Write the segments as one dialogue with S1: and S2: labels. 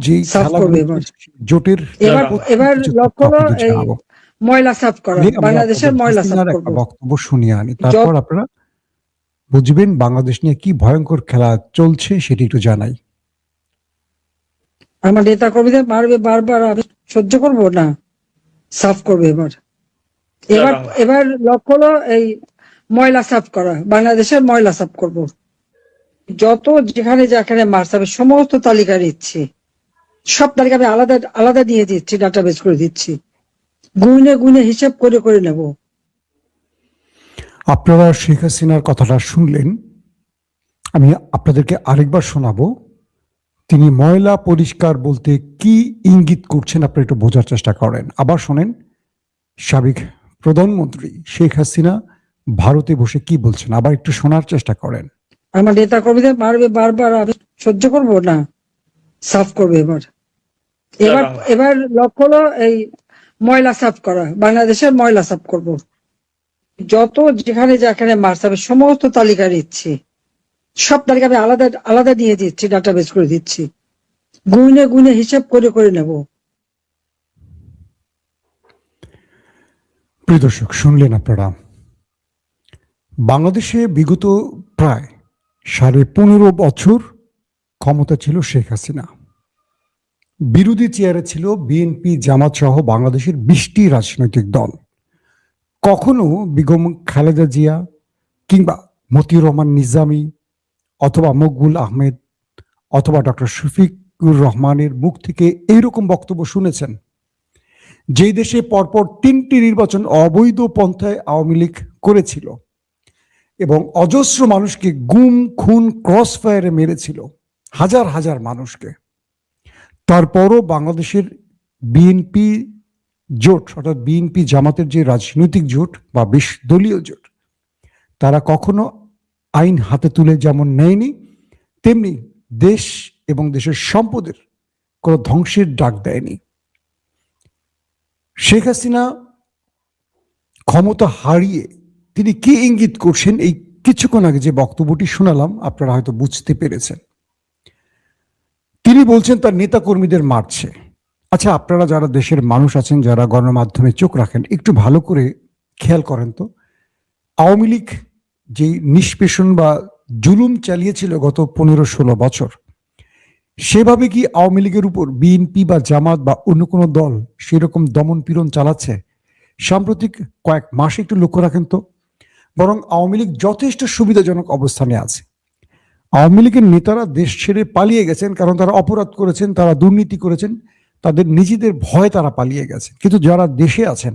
S1: যেই
S2: এবার।
S1: জোটের
S2: এবার এবার লক্ষ্য। ময়লা সাফ করা বাংলাদেশের ময়লা সাফ
S1: বক্তব্য শুনিয়ে আনি। তারপর আপনারা বুঝবেন বাংলাদেশ নিয়ে কি ভয়ঙ্কর খেলা চলছে সেটি একটু জানাই।
S2: আমার নেতা কর্মীদের মারবে বারবার আমি সহ্য করব না? সাফ করবে এবার। এবার এবার লক্ষ্য হলো এই ময়লা সাফ করা বাংলাদেশের ময়লা সাফ করব। যত যেখানে যেখানে মার সাফের সমস্ত তালিকা দিচ্ছি। সব তালিকা আমি আলাদা আলাদা দিয়ে দিচ্ছি ডাটাবেস করে দিচ্ছি। গুনে গুনে হিসাব করে করে নেব।
S1: আপনারা শেখ হাসিনার কথাটা শুনলেন। আমি আপনাদেরকে আরেকবার শোনাবো। তিনি ময়লা পরিষ্কার বলতে কি ইঙ্গিত করছেন আপনারা একটু বোঝার চেষ্টা করেন। আবার শোনেন সাবেক প্রধানমন্ত্রী শেখ হাসিনা ভারতে বসে কি বলছেন আবার একটু শোনার চেষ্টা করেন।
S2: আমার নেতা কর্মীদের মারবে বারবার আমি সহ্য করব না। সাফ করবে এবার। এবার এবার লক্ষ্য হলো এই ময়লা সাফ করা। বাংলাদেশের ময়লা সাফ করব। যত যেখানে যেখানে মার সাফের সমস্ত তালিকা দিচ্ছি। সব তালিকা আমি আলাদা আলাদা দিয়ে দিচ্ছি ডাটাবেস করে দিচ্ছি। গুনে গুনে হিসেব করে করে নেব।
S1: প্রিয় দর্শক শুনলেন আপনারা? বাংলাদেশে বিগত প্রায় সাড়ে পনেরো বছর ক্ষমতা ছিল শেখ হাসিনা। বিরোধী চেয়ারে ছিল বিএনপি, জামাত সহ বাংলাদেশের বিশটি রাজনৈতিক দল। কখনো বেগম খালেদা জিয়া কিংবা মতিউর রহমান নিজামী অথবা মকবুল আহমেদ অথবা ডক্টর শফিকুর রহমানের মুখ থেকে এইরকম বক্তব্য শুনেছেন। যেই দেশে পরপর তিনটি নির্বাচন অবৈধ পন্থায় আওয়ামী লীগ করেছিল এবং অজস্র মানুষকে গুম, খুন ক্রস ফায়ারে মেরেছিল, হাজার হাজার মানুষকে। তারপরও বাংলাদেশের বিএনপি জোট, অর্থাৎ বিএনপি জামাতের যে রাজনৈতিক জোট বা বিশ দলীয় জোট, তারা কখনো আইন হাতে তুলে যেমন নেয়নি, তেমনি দেশ এবং দেশের সম্পদের কোনো ধ্বংসের ডাক দেয়নি। শেখ হাসিনা ক্ষমতা হারিয়ে তিনি কি ইঙ্গিত করছেন? এই কিছুক্ষণ আগে যে বক্তব্যটি শোনালাম, আপনারা হয়তো বুঝতে পেরেছেন। তিনি বলছেন তার নেতা কর্মীদের মারছে। আচ্ছা আপনারা যারা দেশের মানুষ আছেন, যারা গণমাধ্যমে চোখ রাখেন, একটু ভালো করে খেয়াল করেন তো। আওয়ামী লীগ যে নিষ্পেষণ বা জুলুম চালিয়েছিল গত পনেরো ষোলো বছর, সেভাবে কি আওয়ামী লীগের উপর বিএনপি বা জামাত বা অন্য কোনো দল সেরকম দমন পীড়ন চালাচ্ছে? সাম্প্রতিক কয়েক মাসে একটু লক্ষ্য রাখেন তো। বরং আওয়ামী লীগ যথেষ্ট সুবিধাজনক অবস্থানে আছে। আওয়ামী লীগের নেতারা দেশ ছেড়ে পালিয়ে গেছেন কারণ তারা অপরাধ করেছেন, তারা দুর্নীতি করেছেন, তাদের নিজেদের ভয় তারা পালিয়ে গেছে কিন্তু যারা দেশে আছেন,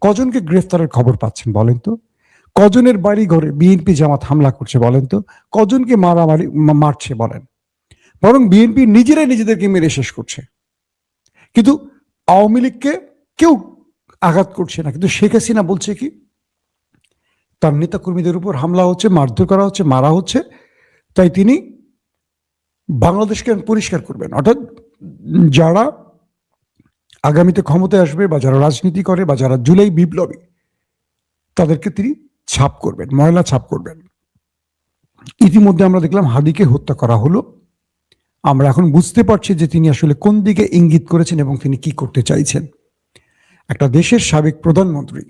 S1: কজনকে গ্রেফতারের খবর পাচ্ছেন বলেন তো? কজনের বাড়ি ঘরে বিএনপি জামাত হামলা করছে বলেন তো? কজনকে মারামারি মারছে বলেন? বরং বিএনপি নিজেরাই নিজেদেরকে মেরে শেষ করছে। কিন্তু আওয়ামী লীগকে কেউ আঘাত করছে না। কিন্তু শেখ হাসিনা বলছে কি? তার নেতা কর্মীদের উপর হামলা হচ্ছে, মারধর করা হচ্ছে, মারা হচ্ছে। তাই তিনি বাংলাদেশকে পরিষ্কার করবেন অর্থাৎ যারা আগামীতে ক্ষমতায় আসবে বা যারা রাজনীতি করে বা যারা জুলাই বিপ্লবী, তাদেরকে তিনি ছাপ করবেন, ময়লা ছাপ করবেন। ইতিমধ্যে আমরা দেখলাম হাদিকে হত্যা করা হলো। আমরা এখন বুঝতে পারছি যে তিনি আসলে কোন দিকে ইঙ্গিত করেছেন এবং তিনি কি করতে চাইছেন। একটা দেশের সাবেক প্রধানমন্ত্রী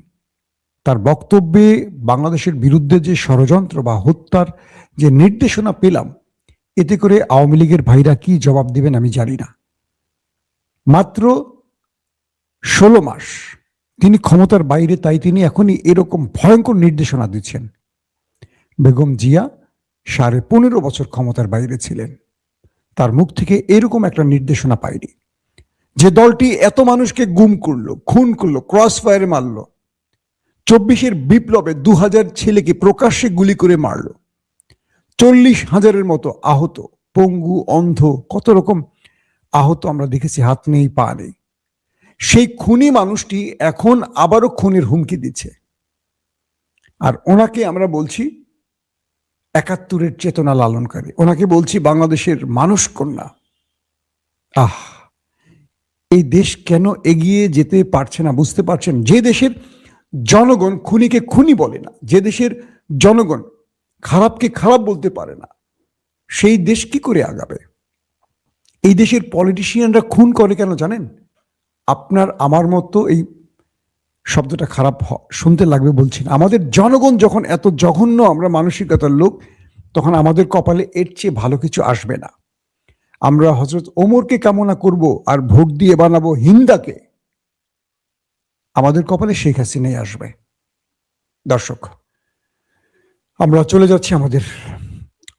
S1: তার বক্তব্যে বাংলাদেশের বিরুদ্ধে যে ষড়যন্ত্র বা হত্যার যে নির্দেশনা পেলাম, এতে করে আওয়ামী লীগের ভাইরা কি জবাব দিবেন আমি জানি না। মাত্র ষোলো মাস তিনি ক্ষমতার বাইরে, তাই তিনি এখনই এরকম ভয়ঙ্কর নির্দেশনা দিচ্ছেন। বেগম জিয়া সাড়ে পনেরো বছর ক্ষমতার বাইরে ছিলেন। তার মুখ থেকে এরকম একটা নির্দেশনা পাইনি। যে দলটি এত মানুষকে গুম করল, খুন করল ক্রস ফায়ারে মারলো চব্বিশের বিপ্লবে দু হাজার ছেলেকে প্রকাশ্যে গুলি করে মারল। চল্লিশ হাজারের মতো আহত, পঙ্গু, অন্ধ, কত রকম আহত আমরা দেখেছি, হাত নেই, পা নেই। সেই খুনি মানুষটি এখন আবারও খুনের হুমকি দিচ্ছে। আর ওনাকে আমরা বলছি একাত্তরের চেতনা লালনকারী। ওনাকে বলছি বাংলাদেশের মানুষ কন্যা। আহ, এই দেশ কেন এগিয়ে যেতে পারছে না, বুঝতে পারছেন? যে দেশের জনগণ খুনিকে খুনি বলে না, যে দেশের জনগণ খারাপকে খারাপ বলতে পারে না, সেই দেশ কি করে আগাবে? এই দেশের পলিটিশিয়ানরা খুন করে কেন জানেন? আপনার, আমার মতো এই শব্দটা খারাপ শুনতে লাগবে বলছি না। আমাদের জনগণ যখন এত জঘন্য, আমরা মানসিকতার লোক, তখন আমাদের কপালে এর চেয়ে ভালো কিছু আসবে না। আমরা হজরত ওমরকে কামনা করব আর ভোট দিয়ে বানাবো হিন্দাকে। আমাদের কপালে শেখ হাসিনাই আসবে। দর্শক, আমরা চলে যাচ্ছি আমাদের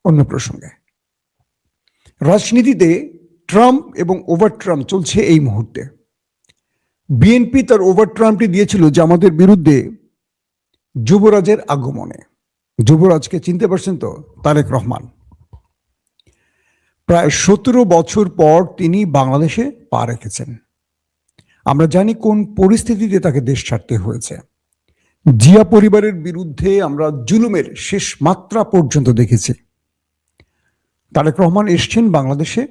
S1: অন্য প্রসঙ্গে। রাজনীতিতে ট্রাম্প এবং ওভার ট্রাম্প চলছে এই মুহূর্তে। বিএনপি তার ওভার ট্রাম্পটি দিয়েছিল যে আমাদের বিরুদ্ধে যুবরাজের আগমনে। যুবরাজকে চিনতে পারছেন তো? তারেক রহমান। প্রায় সতেরো বছর পর তিনি বাংলাদেশে পা রেখেছেন। আমরা জানি কোন পরিস্থিতিতে তাকে দেশ ছাড়তে হয়েছে। জিয়া পরিবারের বিরুদ্ধে আমরা জুলুমের শেষ মাত্রা পর্যন্ত দেখেছি। তারেক রহমান এসছেন বাংলাদেশে,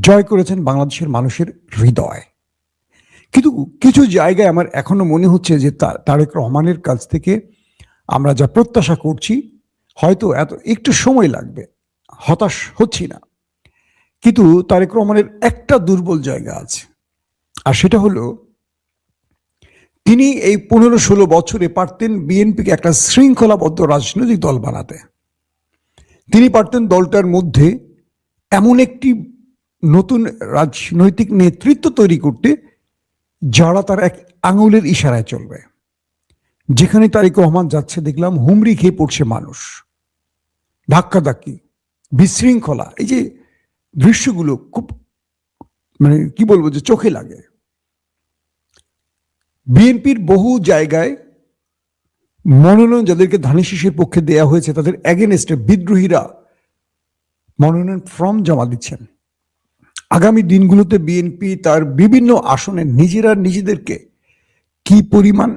S1: জয় করেছেন বাংলাদেশের মানুষের হৃদয়। কিন্তু কিছু জায়গায় আমার এখনও মনে হচ্ছে যে তারেক রহমানের কাছ থেকে আমরা যা প্রত্যাশা করছি, হয়তো এত একটু সময় লাগবে। হতাশ হচ্ছি না। কিন্তু তারেক রহমানের একটা দুর্বল জায়গা আছে। আর সেটা হলো, তিনি এই পনেরো ষোলো বছরে পারতেন বিএনপিকে একটা শৃঙ্খলাবদ্ধ রাজনৈতিক দল বানাতে। তিনি পারতেন দলটার মধ্যে এমন একটি নতুন রাজনৈতিক নেতৃত্ব তৈরি করতে, যারা তার এক আঙুলের ইশারায় চলবে। যেখানে তারেক রহমান যাচ্ছে, দেখলাম হুমড়ি খেয়ে পড়ছে মানুষ। ধাক্কাধাক্কি, বিশৃঙ্খলা, এই যে দৃশ্যগুলো খুব মানে কি বলব যে চোখে লাগে। বিএনপির বহু জায়গায় মনোনয়ন যাদেরকে ধানের শীষের পক্ষে দেয়া হয়েছে, তাদের এগেনস্টে বিদ্রোহীরা মনোনয়ন ফর্ম জমা দিচ্ছেন। আগামী দিনগুলোতে বিএনপি তার বিভিন্ন আসনে নিজেরা নিজেদেরকে কি পরিমাণ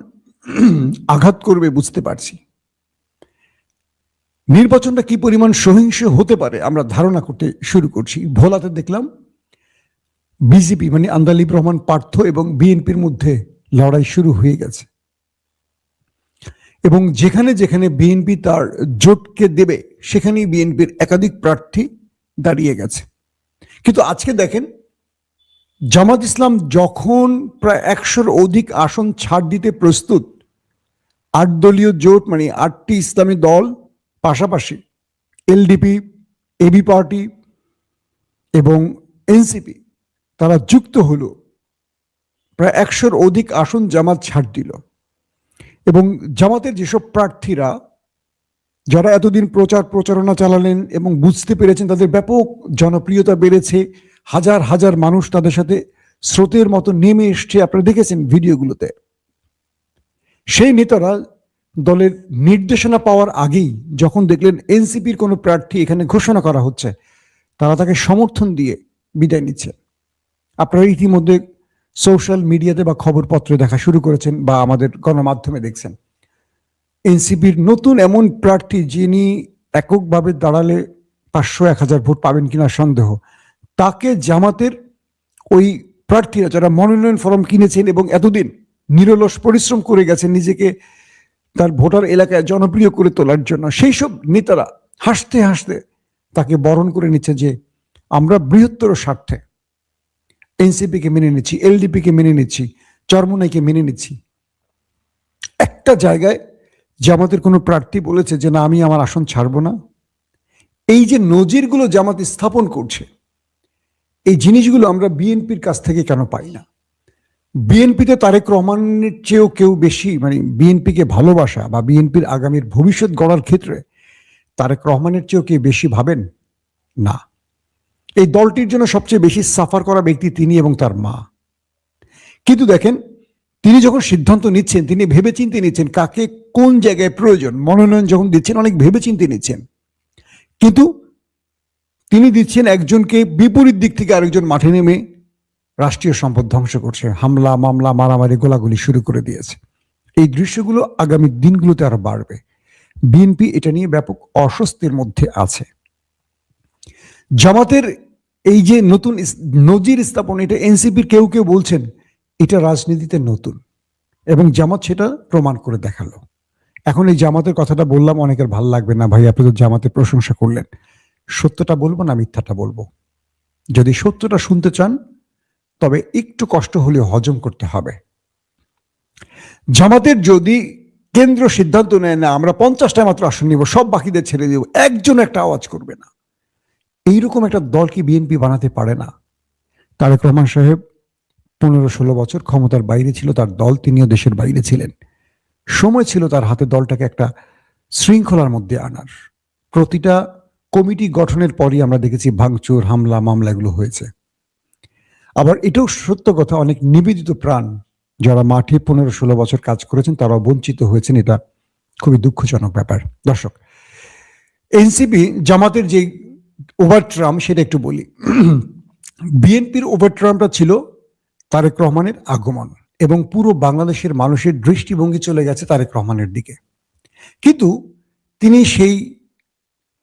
S1: আঘাত করবে বুঝতে পারছি। নির্বাচনটা কি পরিমাণ সহিংস হতে পারে আমরা ধারণা করতে শুরু করছি। ভোলাতে দেখলাম বিজেপি মানে আন্দালিব রহমান পার্থ এবং বিএনপির মধ্যে লড়াই শুরু হয়ে গেছে। এবং যেখানে যেখানে বিএনপি তার জোটকে দেবে, সেখানেই বিএনপির একাধিক প্রার্থী দাঁড়িয়ে গেছে। কিন্তু আজকে দেখেন, জামাত ইসলাম যখন প্রায় একশোর অধিক আসন ছাড় দিতে প্রস্তুত, আট দলীয় জোট মানে আটটি ইসলামী দল, পাশাপাশি এলডিপি, এবি পার্টি এবং এনসিপি, তারা যুক্ত হলো প্রায় একশোর অধিক আসন জামাত ছাড় দিল। এবং জামাতের যেসব প্রার্থীরা যারা এতদিন প্রচার প্রচারণা চালালেন এবং বুঝতে পেরেছেন তাদের ব্যাপক জনপ্রিয়তা বেড়েছে, হাজার হাজার মানুষ তাদের সাথে স্রোতের মতো নেমে এসছে। আপনারা দেখেছেন ভিডিওগুলোতে। সেই নেতারা দলের নির্দেশনা পাওয়ার আগেই যখন দেখলেন এনসিপির কোনো প্রার্থী এখানে ঘোষণা করা হচ্ছে, তারা তাকে সমর্থন দিয়ে বিদায় নিচ্ছে আপনারা ইতিমধ্যে সোশ্যাল মিডিয়াতে বা খবরপত্রে দেখা শুরু করেছেন বা আমাদের গণমাধ্যমে দেখছেন। এনসিপির নতুন এমন প্রার্থী যিনি এককভাবে দাঁড়ালে পাঁচশো এক হাজার ভোট পাবেন কিনা সন্দেহ, তাকে জামাতের ওই প্রার্থীরা যারা মনোনয়ন ফর্ম কিনেছেন এবং এতদিন নিরলস পরিশ্রম করে গেছেন নিজেকে তার ভোটার এলাকায় জনপ্রিয় করে তোলার জন্য সেই সব নেতারা হাসতে হাসতে তাকে বরণ করে নিচ্ছে যে আমরা বৃহত্তর স্বার্থে এনসিপিকে মেনে নিচ্ছি এলডিপিকে মেনে নিচ্ছি, চরমনাইকে মেনে নিচ্ছি। একটা জায়গায় জামাতের কোনো প্রার্থী বলেছে যে, না, আমি আমার আসন ছাড়বো না। এই যে নজিরগুলো জামাত স্থাপন করছে, এই জিনিসগুলো আমরা বিএনপির কাছ থেকে কেন পাই না? বিএনপিতে তারেক রহমানের চেয়েও কেউ বেশি মানে বিএনপিকে ভালোবাসা বা বিএনপির আগামীর ভবিষ্যৎ গড়ার ক্ষেত্রে তারেক রহমানের চেয়েও কেউ বেশি ভাবেন? না। এই দলটির জন্য সবচেয়ে বেশি সাফার করা ব্যক্তি তিনি এবং তার মা। কিন্তু দেখেন, তিনি যখন সিদ্ধান্ত নিচ্ছেন, তিনি ভেবেচিন্তে নিচ্ছেন কাকে কোন জায়গায় প্রয়োজন, মনোনয়ন যখন দিচ্ছেন, অনেক ভেবেচিন্তে নিচ্ছেন। কিন্তু তিনি দিচ্ছেন একজনকে বিপরীত দিক থেকে আরেকজন মাঠে নেমে রাষ্ট্রীয় সম্পদ ধ্বংস করছে, হামলা, মামলা, মারামারি, গোলাগুলি শুরু করে দিয়েছে। এই দৃশ্যগুলো আগামী দিনগুলোতে আরও বাড়বে। বিএনপি এটা নিয়ে ব্যাপক অস্বস্তির মধ্যে আছে। জামাতের এই যে নতুন নজির স্থাপন, এটা এনসিপির কেউ কেউ বলছেন, এটা রাজনীতিতে নতুন। এবং জামাত সেটা প্রমাণ করে দেখাল। এখন এই জামাতের কথাটা বললাম, অনেকের ভালো লাগবে না। ভাই, আপনি তো জামাতের প্রশংসা করলেন। সত্যটা বলব না, মিথ্যাটা বলব? যদি সত্যটা শুনতে চান, তবে একটু কষ্ট হলেও হজম করতে হবে। জামাতের যদি কেন্দ্র সিদ্ধান্ত নেয়, না, আমরা পঞ্চাশটা মাত্র আসন নিব, সব বাকিদের ছেড়ে দেব, একজন একটা আওয়াজ করবে না। এইরকম একটা দল কি বিএনপি বানাতে পারে না? তারেক রহমান সাহেব পনেরো ষোলো বছর ক্ষমতার বাইরে ছিল, তার দল তিনিও দেশের বাইরে ছিলেন। সময় ছিল তার হাতে দলটাকে একটা শৃঙ্খলার মধ্যে আনার। প্রতিটা কমিটি গঠনের পরই আমরা দেখেছি ভাঙচুর, হামলা, মামলা এগুলো হয়েছে। আবার এটাও সত্য কথা, অনেক নিবেদিত প্রাণ যারা মাঠে পনেরো ষোলো বছর কাজ করেছেন, তারাও বঞ্চিত হয়েছেন। এটা খুবই দুঃখজনক ব্যাপার। দর্শক এনসিপি জামাতের যে ওভারট্রাম সেটা একটু বলি। বিএনপির ওভারট্রামটা ছিল তারেক রহমানের আগমন এবং পুরো বাংলাদেশের মানুষের দৃষ্টিভঙ্গি চলে গেছে তারেক রহমানের দিকে। কিন্তু তিনি সেই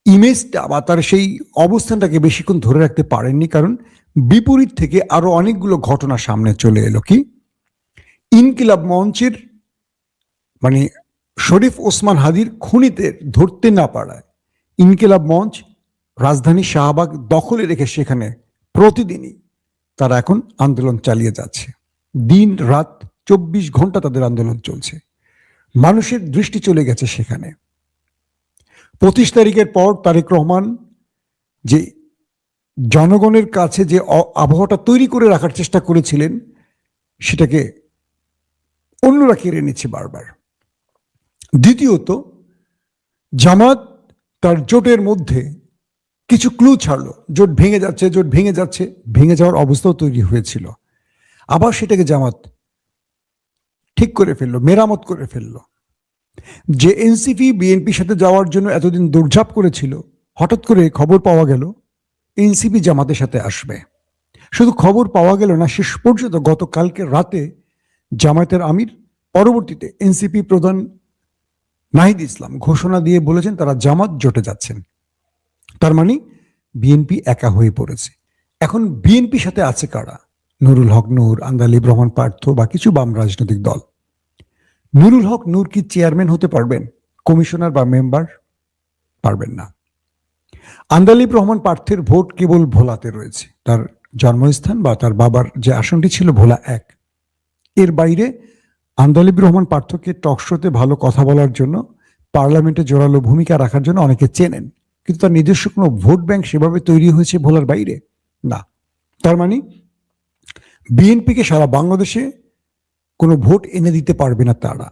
S1: ইমেজটা বা তার সেই অবস্থানটাকে বেশিক্ষণ ধরে রাখতে পারেননি কারণ বিপরীত থেকে আরও অনেকগুলো ঘটনা সামনে চলে এলো কি? ইনকিলাব মঞ্চের মানে শরীফ ওসমান হাদির খুনিতে ধরতে না পারায় ইনকিলাব মঞ্চ রাজধানী শাহবাগ দখলে রেখে সেখানে প্রতিদিনই তারা এখন আন্দোলন চালিয়ে যাচ্ছে। দিন রাত চব্বিশ ঘণ্টা তাদের আন্দোলন চলছে। মানুষের দৃষ্টি চলে গেছে সেখানে। পঁচিশ তারিখের পর তারেক রহমান যে জনগণের কাছে যে আবহাওয়াটা তৈরি করে রাখার চেষ্টা করেছিলেন, সেটাকে অন্যরা কেড়ে নিচ্ছে বারবার। দ্বিতীয়ত, জামাত তার জোটের মধ্যে কিছু ক্লু ছাড়লো। জোট ভেঙে যাচ্ছে, জোট ভেঙে যাচ্ছে। ভেঙে যাওয়ার অবস্থাও তৈরি হয়েছিল। আবার সেটাকে জামাত ঠিক করে ফেলল, মেরামত করে ফেলল। যে এনসিপি বিএনপির সাথে যাওয়ার জন্য এতদিন দৌড়ঝাঁপ করেছিল, হঠাৎ করে খবর পাওয়া গেল এনসিপি জামাতের সাথে আসবে। শুধু খবর পাওয়া গেল না, শেষ পর্যন্ত গতকালকে রাতে জামায়াতের আমির, পরবর্তীতে এনসিপি প্রধান নাহিদ ইসলাম ঘোষণা দিয়ে বলেছেন, তারা জামাত জোটে যাচ্ছেন। তার মানে বিএনপি একা হয়ে পড়েছে। এখন বিএনপির সাথে আছে কারা? নুরুল হক নূর, আন্দালিব রহমান পার্থ বা কিছু বাম রাজনৈতিক দল। নুরুল হক নূর কি চেয়ারম্যান হতে পারবেন? কমিশনার বা মেম্বার? পারবেন না। আন্দালিব রহমান পার্থের ভোট কেবল ভোলাতে রয়েছে। তার জন্মস্থান বা তার বাবার যে আসনটি ছিল ভোলা এক। এর বাইরে আন্দালিব রহমান পার্থকে টকশোতে ভালো কথা বলার জন্য পার্লামেন্টে জোরালো ভূমিকা রাখার জন্য অনেকে চেনেন। কিন্তু তার নিজস্ব কোনো ভোট ব্যাংক সেভাবে তৈরি হয়েছে ভোলার বাইরে? না। তার মানে বিএনপিকে সারা বাংলাদেশে কোনো ভোট এনে দিতে পারবে না তারা।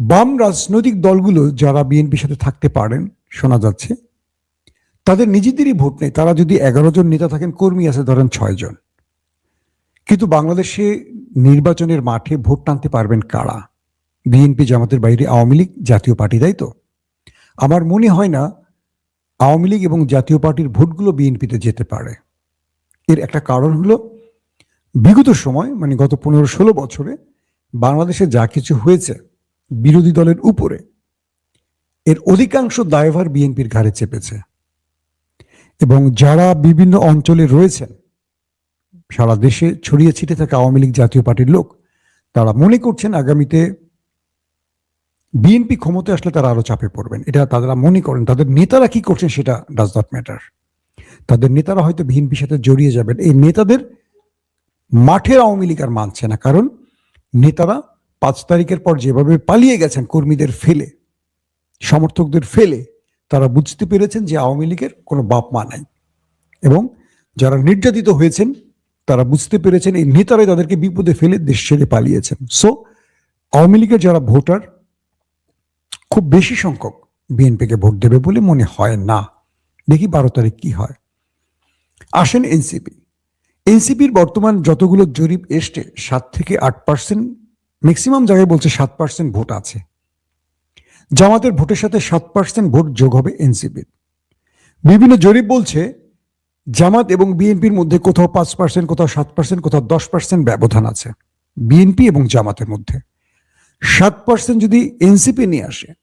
S1: বাম রাজনৈতিক দলগুলো যারা বিএনপির সাথে থাকতে পারেন, শোনা যাচ্ছে, তাদের নিজেদেরই ভোট নেই। তারা যদি এগারো জন নেতা থাকেন, কর্মী আছে ধরেন ছয় জন। কিন্তু বাংলাদেশে নির্বাচনের মাঠে ভোট টানতে পারবেন কারা? বিএনপি জামাতের বাইরে আওয়ামী লীগ জাতীয় পার্টি, তাই তো? আমার মনে হয় না আওয়ামী লীগ এবং জাতীয় পার্টির ভোটগুলো বিএনপিতে যেতে পারে। এর একটা কারণ হলো, বিগত সময় মানে গত পনেরো ষোলো বছরে বাংলাদেশে যা কিছু হয়েছে বিরোধী দলের উপরে, এর অধিকাংশ দায়ভার বিএনপির ঘাড়ে চেপেছে। এবং যারা বিভিন্ন অঞ্চলে রয়েছেন, সারা দেশে ছড়িয়ে ছিটে থাকা আওয়ামী লীগ জাতীয় পার্টির লোক, তারা মনে করছেন আগামীতে বিএনপি ক্ষমতায় আসলে তারা আরও চাপে পড়বেন। এটা তারা মনে করেন, তাদের নেতারা কি করছেন সেটা ডাজ নট ম্যাটার তাদের নেতারা হয়তো বিএনপির সাথে জড়িয়ে যাবেন। এই নেতাদের মাঠের আওয়ামী লীগ আর মানছে না। কারণ নেতারা পাঁচ তারিখের পর যেভাবে পালিয়ে গেছেন কর্মীদের ফেলে, সমর্থকদের ফেলে, তারা বুঝতে পেরেছেন যে আওয়ামী লীগের কোনো বাপ মা নাই। এবং যারা নির্যাতিত হয়েছেন, তারা বুঝতে পেরেছেন এই নেতারাই তাদেরকে বিপদে ফেলে দেশ ছেড়ে পালিয়েছেন। সো আওয়ামী লীগের যারা ভোটার খুব বেশি সংখ্যক বিএনপিকে ভোট দেবে বলে মনে হয় না। দেখি বারো তারিখ কি হয়। আসেন এনসিপি। এনসিপির বর্তমান যতগুলো জরিপ এসছে, সাত থেকে আট পার্সেন্ট ম্যাক্সিমাম জায়গায় বলছে সাত পার্সেন্ট ভোট আছে। জামাতের ভোটের সাথে সাত পার্সেন্ট ভোট যোগ হবে এনসিপির। বিভিন্ন জরিপ বলছে, জামাত এবং বিএনপির মধ্যে কোথাও পাঁচ পার্সেন্ট, কোথাও সাত পার্সেন্ট, কোথাও দশ পার্সেন্ট ব্যবধান আছে। বিএনপি এবং জামাতের মধ্যে। সাত পার্সেন্ট যদি এনসিপি নিয়ে আসে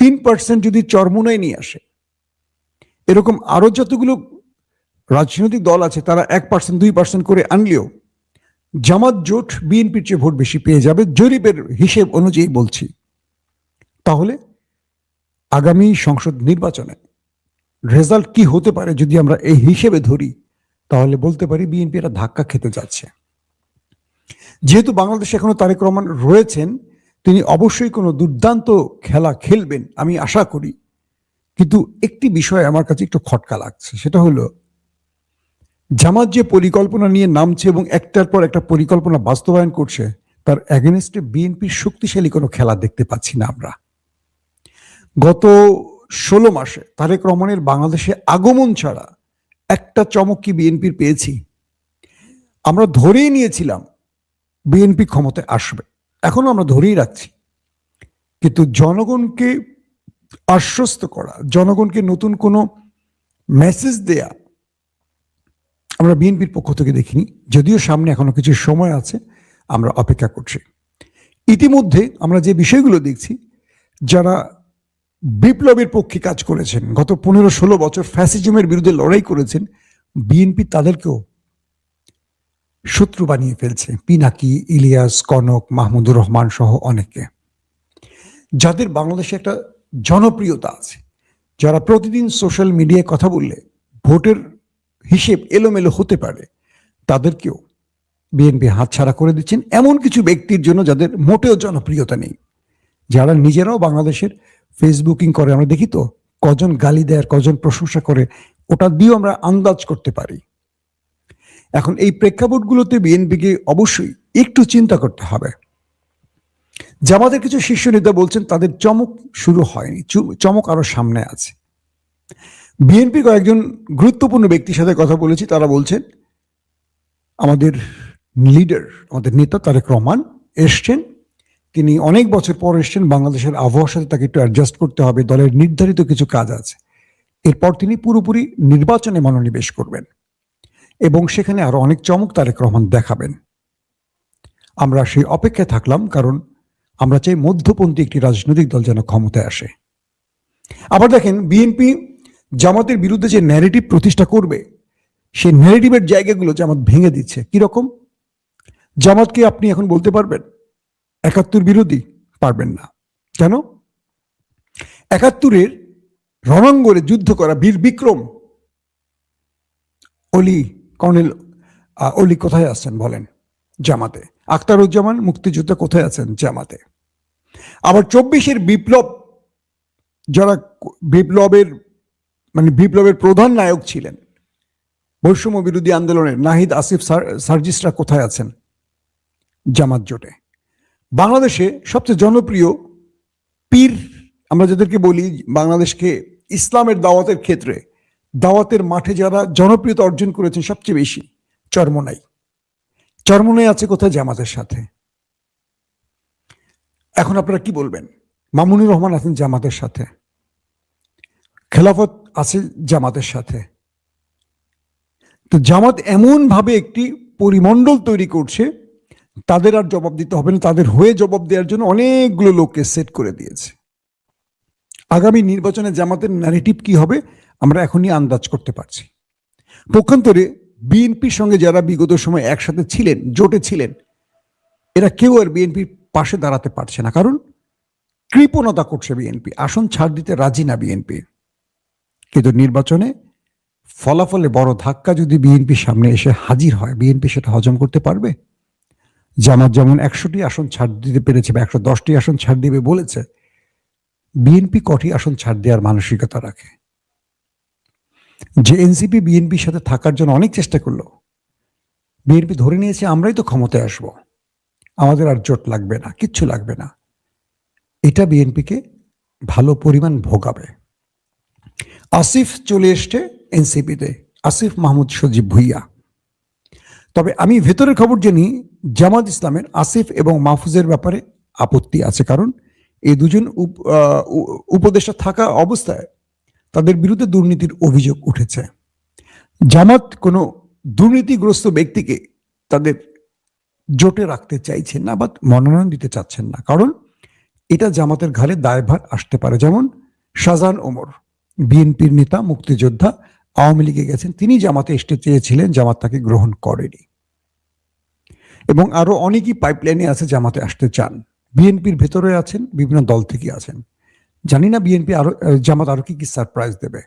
S1: তিন পার্সেন্ট যদি চরমোনাই নিয়ে আসে, এরকম আরও যতগুলো রাজনৈতিক দল আছে, তারা এক পার্সেন্ট দুই পার্সেন্ট করে আনলেও জামাত জোট বিএনপির চেয়ে ভোট বেশি পেয়ে যাবে জরিপের হিসেব অনুযায়ী বলছি। তাহলে আগামী সংসদ নির্বাচনে রেজাল্ট কি হতে পারে যদি আমরা এই হিসেবে ধরি, তাহলে বলতে পারি বিএনপি একটা ধাক্কা খেতে যাচ্ছে। যেহেতু বাংলাদেশে এখনও তারেক রহমান রয়েছেন তিনি অবশ্যই কোনো দুর্দান্ত খেলা খেলবেন, আমি আশা করি। কিন্তু একটি বিষয় আমার কাছে একটু খটকা লাগছে, সেটা হলো, জামাত যে পরিকল্পনা নিয়ে নামছে এবং একটার পর একটা পরিকল্পনা বাস্তবায়ন করছে, তার অ্যাগেনস্টে বিএনপির শক্তিশালী কোনো খেলা দেখতে পাচ্ছি না আমরা। গত ষোলো মাসে তারেক রহমানের বাংলাদেশে আগমন ছাড়া একটা চমক কি বিএনপির পেয়েছি? আমরা ধরেই নিয়েছিলাম, বিএনপি ক্ষমতায় আসবে। এখনও আমরা ধরেই রাখছি। কিন্তু জনগণকে আশ্বস্ত করা, জনগণকে নতুন কোনো মেসেজ দেয়া আমরা বিএনপির পক্ষ থেকে দেখিনি। যদিও সামনে এখনও কিছু সময় আছে, আমরা অপেক্ষা করছি। ইতিমধ্যে আমরা যে বিষয়গুলো দেখছি, যারা বিপ্লবের পক্ষে কাজ করেছেন, গত পনেরো ষোলো বছর ফ্যাসিজমের বিরুদ্ধে লড়াই করেছেন, বিএনপি তাদেরকেও শত্রু বানিয়ে ফেলছে, পিনাকি, ইলিয়াস, কনক, মাহমুদুর রহমান সহ অনেকে। যাদের বাংলাদেশে একটা জনপ্রিয়তা আছে, যারা প্রতিদিন সোশ্যাল মিডিয়ায় কথা বললে ভোটের হিসেব এলোমেলো হতে পারে, তাদেরকেও বিএনপি হাতছাড়া করে দিচ্ছেন এমন কিছু ব্যক্তির জন্য যাদের মোটেও জনপ্রিয়তা নেই। যারা নিজেরাও বাংলাদেশের ফেসবুকিং করে, আমরা দেখি তো, কজন গালি দেয় কজন প্রশংসা করে, ওটা দিয়েও আমরা আন্দাজ করতে পারি। এখন এই প্রেক্ষাপটগুলোতে বিএনপিকে অবশ্যই একটু চিন্তা করতে হবে। জামাতের কিছু শীর্ষ নেতা বলছেন, তাদের চমক শুরু হয়নি চমক আরও সামনে আছে। বিএনপি কয়েকজন গুরুত্বপূর্ণ ব্যক্তির সাথে কথা বলেছি, তারা বলছেন, আমাদের লিডার, আমাদের নেতা তারেক রহমান এসছেন। তিনি অনেক বছর পর এসছেন, বাংলাদেশের আবহাওয়ার সাথে তাকে একটু অ্যাডজাস্ট করতে হবে, দলের নির্ধারিত কিছু কাজ আছে। এরপর তিনি পুরোপুরি নির্বাচনে মনোনিবেশ করবেন। এবং সেখানে আরও অনেক চমক তারেক রহমান দেখাবেন। আমরা সেই অপেক্ষায় থাকলাম কারণ আমরা চাই মধ্যপন্থী একটি রাজনৈতিক দল যেন ক্ষমতায় আসে। আবার দেখেন, বিএনপি জামাতের বিরুদ্ধে যে ন্যারেটিভ প্রতিষ্ঠা করবে, সেই ন্যারেটিভের জায়গাগুলো জামাত ভেঙে দিচ্ছে। কীরকম জামাতকে আপনি এখন বলতে পারবেন? একাত্তর বিরোধী? পারবেন না। কেন? একাত্তরের রণাঙ্গনে যুদ্ধ করা বীর বিক্রম, অলি কর্নেল অলি কোথায় আছেন বলেন? জামাতে। আখতারুজ্জামান মুক্তিযোদ্ধা কোথায় আছেন? জামাতে। আবার চব্বিশের বিপ্লব, যারা বিপ্লবের মানে বিপ্লবের প্রধান নায়ক ছিলেন, বৈষম্য বিরোধী আন্দোলনের নাহিদ আসিফ সার্জিসরা কোথায় আছেন? জামাত জোটে। বাংলাদেশে সবচেয়ে জনপ্রিয় পীর, আমরা যাদেরকে বলি, বাংলাদেশকে ইসলামের দাওয়াতের ক্ষেত্রে দাওয়াতের মাঠে যারা জনপ্রিয়তা অর্জন করেছেন সবচেয়ে বেশি, চরমনাই। চরমনাই আছে কোথায়? জামাতের সাথে। এখন আপনারা কি বলবেন? মামুনুর রহমান আছেন জামাতের সাথে। খেলাফত আছে জামাতের সাথে। তো জামাত এমন ভাবে একটি পরিমণ্ডল তৈরি করছে, তাদের আর জবাব দিতে হবে না। তাদের হয়ে জবাব দেওয়ার জন্য অনেকগুলো লোককে সেট করে দিয়েছে। আগামী নির্বাচনে জামাতের ন্যারেটিভ কি হবে? আমরা এখনই আন্দাজ করতে পারছি। পক্ষান্তরে বিএনপির সঙ্গে যারা বিগত সময় একসাথে ছিলেন, জোটে ছিলেন, এরা কেউ আর বিএনপির পাশে দাঁড়াতে পারছে না। কারণ কৃপণতা করছে বিএনপি। আসন ছাড় দিতে রাজি না বিএনপি। কিন্তু নির্বাচনে ফলাফলে বড় ধাক্কা যদি বিএনপির সামনে এসে হাজির হয়, বিএনপি সেটা হজম করতে পারবে? জামাত যেমন একশোটি আসন ছাড় দিতে পেরেছে বা একশো দশটি আসন ছাড় দিবে বলেছে, বিএনপি কটি আসন ছাড় দেওয়ার মানসিকতা রাখে? যে এনসিপি, বিএনপির সাথে থাকার জন্য অনেক চেষ্টা করল। বিএনপি ধরে নিয়েছে, আমরাই তো ক্ষমতায় আসব। আমাদের আর জোট লাগবে না, কিচ্ছু লাগবে না। এটা বিএনপিকে ভালো পরিমাণ ভোগাবে। আসিফ চলে এসছে এনসিপিতে, আসিফ মাহমুদ সজীব ভুইয়া। তবে আমি ভেতরের খবর জানি জামাত ইসলামের আসিফ এবং মাহফুজের ব্যাপারে আপত্তি আছে। কারণ এই দুজন উপদেষ্টা থাকা অবস্থায় তাদের বিরুদ্ধে দুর্নীতির অভিযোগ উঠেছে। জামাত কোনো দুর্নীতিগ্রস্ত ব্যক্তিকে তাদের জোটে রাখতে চাইছেন না বা মনোনয়ন দিতে চাচ্ছেন না। কারণ এটা জামাতের ঘাড়ে দায়ভার আসতে পারে। যেমন শাহজাহান ওমর, বিএনপির নেতা, মুক্তিযোদ্ধা, আওয়ামী লীগে গেছেন। তিনি জামাতে আসতে চেয়েছিলেন, জামাত তাকে গ্রহণ করেনি। এবং আরও অনেকেই পাইপলাইনে আছে জামাতে আসতে চান। বিএনপির ভেতরে আছেন, বিভিন্ন দল থেকে আছেন। জানি না বিএনপি আরও জামাত আরও কি কি সারপ্রাইজ দেবে।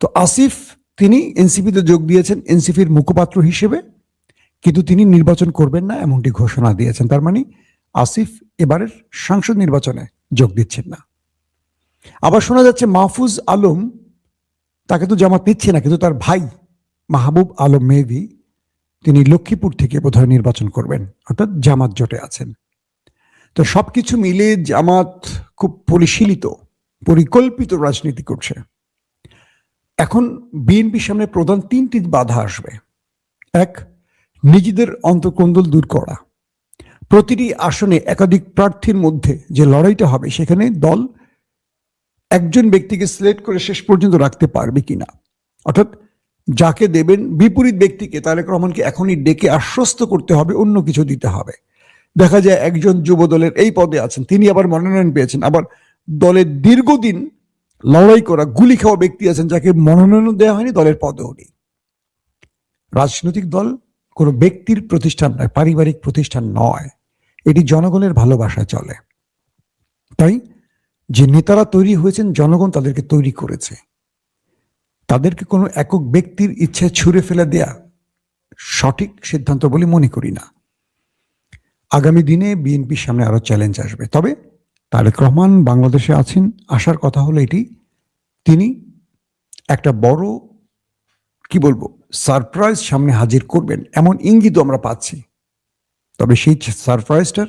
S1: তো আসিফ, তিনি এনসিপিতে যোগ দিয়েছেন এনসিপির মুখপাত্র হিসেবে, কিন্তু তিনি নির্বাচন করবেন না এমনটি ঘোষণা দিয়েছেন। তার মানে আসিফ এবারের সাংসদ নির্বাচনে যোগ দিচ্ছেন না। আবার শোনা যাচ্ছে মাহফুজ আলম, তাকে তো জামাত নিচ্ছে না, কিন্তু তার ভাই মাহবুব আলম মেহদি, তিনি লক্ষ্মীপুর থেকে বোধহয় নির্বাচন করবেন, অর্থাৎ জামাত জোটে আছেন। তো সবকিছু মিলে জামাত খুব পরিশীলিত, পরিকল্পিত রাজনীতি করছে। এখন বিএনপির সামনে প্রধান তিনটি বাধা আসবে। এক, নিজেদের অন্তর্কন্দল দূর করা। প্রতিটি আসনে একাধিক প্রার্থীর মধ্যে যে লড়াইটা হবে সেখানে দল একজন ব্যক্তিকে সিলেক্ট করে শেষ পর্যন্ত রাখতে পারবে কিনা। অর্থাৎ যাকে দেবেন বিপরীত ব্যক্তিকে তারেক রহমানকে এখনই ডেকে আশ্বস্ত করতে হবে, অন্য কিছু দিতে হবে। দেখা যায় একজন যুব দলের এই পদে আছেন, তিনি আবার মনোনয়ন পেয়েছেন। আবার দলের দীর্ঘদিন লড়াই করা গুলি খাওয়া ব্যক্তি আছেন যাকে মনোনয়ন দেওয়া হয়নি, দলের পদেও নেই। রাজনৈতিক দল কোনো ব্যক্তির প্রতিষ্ঠান নয়, পারিবারিক প্রতিষ্ঠান নয়। এটি জনগণের ভালোবাসায় চলে। তাই যে নেতারা তৈরি হয়েছেন, জনগণ তাদেরকে তৈরি করেছে। তাদেরকে কোনো একক ব্যক্তির ইচ্ছায় ছুঁড়ে ফেলে দেয়া সঠিক সিদ্ধান্ত বলে মনে করি না। আগামী দিনে বিএনপির সামনে আরও চ্যালেঞ্জ আসবে। তবে তারেক রহমান বাংলাদেশে আছেন, আসার কথা হলো এটি। তিনি একটা বড়, কি বলব সারপ্রাইজ সামনে হাজির করবেন, এমন ইঙ্গিত আমরা পাচ্ছি। তবে সেই সারপ্রাইজটার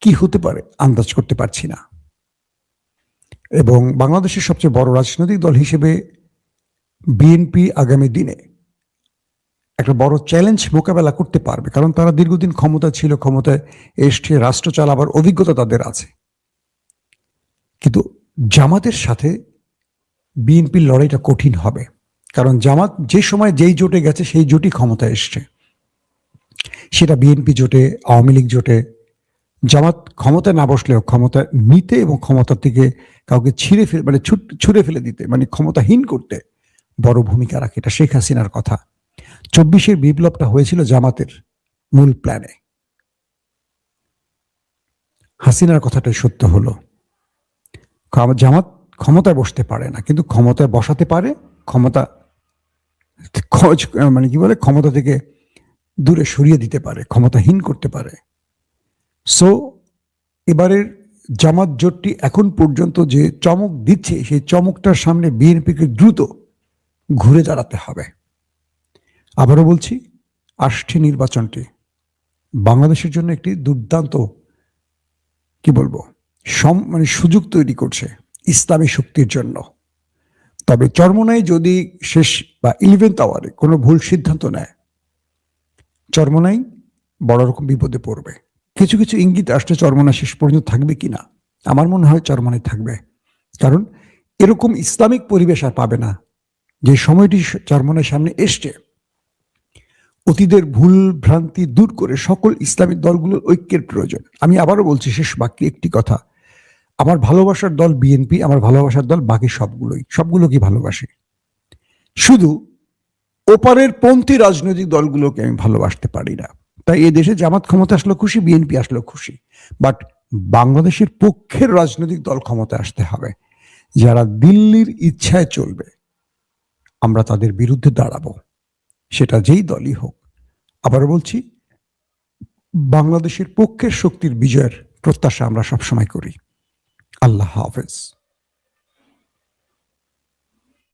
S1: কি হতে পারে, আন্দাজ করতে পারছি না। এবং বাংলাদেশের সবচেয়ে বড় রাজনৈতিক দল হিসেবে বিএনপি আগামী দিনে একটা বড় চ্যালেঞ্জ মোকাবেলা করতে পারবে। কারণ তারা দীর্ঘদিন ক্ষমতা ছিল, ক্ষমতায় এসছে, রাষ্ট্র চালাবার অভিজ্ঞতা তাদের আছে। কিন্তু জামাতের সাথে বিএনপির লড়াইটা কঠিন হবে। কারণ জামাত যে সময় যেই জোটে গেছে, সেই জোটই ক্ষমতায় এসছে। সেটা বিএনপি জোটে, আওয়ামী লীগ জোটে, জামাত ক্ষমতায় না বসলেও ক্ষমতা নিতে এবং ক্ষমতা থেকে কাউকে ছিঁড়ে ফেলে মানে ছুট- ছুঁড়ে ফেলে দিতে মানে ক্ষমতাহীন করতে বড় ভূমিকা রাখে। এটা শেখ হাসিনার কথা। চব্বিশের বিপ্লবটা হয়েছিল জামাতের মূল প্ল্যানে। হাসিনার কথাটাই সত্য হলো। জামাত ক্ষমতায় বসতে পারে না, কিন্তু ক্ষমতায় বসাতে পারে, ক্ষমতা খোঁজ- মানে কি বলে, ক্ষমতা থেকে দূরে সরিয়ে দিতে পারে, ক্ষমতাহীন করতে পারে। সো এবারের জামাত জোটটি এখন পর্যন্ত যে চমক দিচ্ছে, সেই চমকটার সামনে বিএনপিকে দ্রুত ঘুরে দাঁড়াতে হবে। আবারও বলছি আসছে নির্বাচনটি বাংলাদেশের জন্য একটি দুর্দান্ত, কি বলব, সম মানে সুযোগ তৈরি করছে ইসলামী শক্তির জন্য। তবে চরমনাই যদি শেষ বা ইলেভেন্থ আওয়ারে কোনো ভুল সিদ্ধান্ত নেয়, চরমনাই বড় রকম বিপদে পড়বে। কিছু কিছু ইঙ্গিত আসছে চরমনা শেষ পর্যন্ত থাকবে কিনা আমার মনে হয় চরমনাই থাকবে। কারণ এরকম ইসলামিক পরিবেশ আর পাবে না। যে সময়টি চরমনার সামনে এসছে অতীতের ভুল ভ্রান্তি দূর করে সকল ইসলামিক দলগুলোর ঐক্যের প্রয়োজন। আমি আবারও বলছি, শেষ বাক্যে একটি কথা। আমার ভালোবাসার দল বিএনপি, আমার ভালোবাসার দল বাকি সবগুলোই। সবগুলোকে ভালোবাসি? শুধু ওপারের পন্থী রাজনৈতিক দলগুলোকে আমি ভালোবাসতে পারি না। তাই এ দেশে জামাত ক্ষমতা আসলো খুশি, বিএনপি আসলো খুশি। বাট বাংলাদেশের পক্ষের রাজনৈতিক দল ক্ষমতা আসতে হবে। যারা দিল্লির ইচ্ছায় চলবে, আমরা তাদের বিরুদ্ধে দাঁড়াবো। সেটা যেই দলই হোক। আবার বলছি, বাংলাদেশের পক্ষের শক্তির বিজয়ের প্রত্যাশা আমরা সবসময় করি। আল্লাহ হাফেজ।